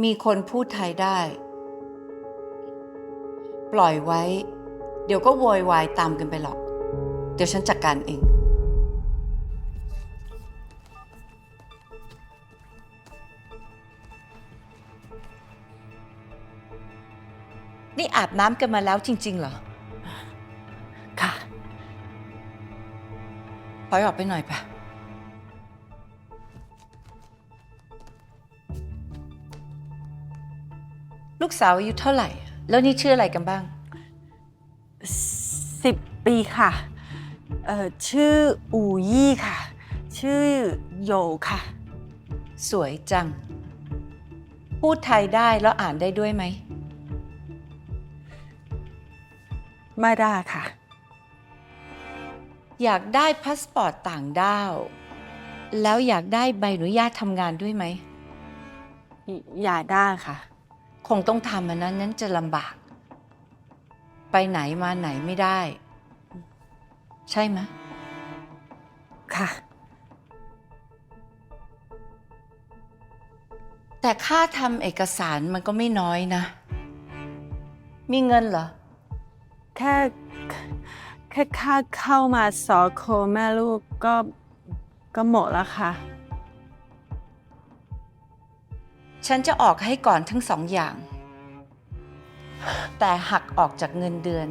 มีคนพูดไทยได้ ปล่อยไว้ เดี๋ยวก็โวยวายตามกันไปหรอก เดี๋ยวฉันจัดการเอง นี่อาบน้ำกันมาแล้วจริง ๆ เหรอ ค่ะ ปล่อยออกไปหน่อยปะ ลูกสาวอายุเท่าไหร่ แล้วนี่ชื่ออะไรกันบ้าง สิบปีค่ะเอ่อชื่ออูยี่ค่ะ ชื่อโยค่ะ สวยจัง พูดไทยได้แล้วอ่านได้ด้วยไหม ไม่ได้ค่ะ อยากได้พาสปอร์ตต่างด้าว แล้วอยากได้ใบอนุญาตทำงานด้วยไหม อย่าได้ค่ะค งต้องทำอันนั้นนั้นจะลำบาก ไปไหนมาไหนไม่ได้ ใช่ไหมะค่ะ แต่ค่าทำเอกสารมันก็ไม่น้อยนะ มีเงินเหรอ แค่แค่ค่าเข้ามาสอโคแม่ลูกก็ก็หมดแล้วค่ะ ฉันจะออกให้ก่อนทั้งสองอย่าง แต่หักออกจากเงินเดือน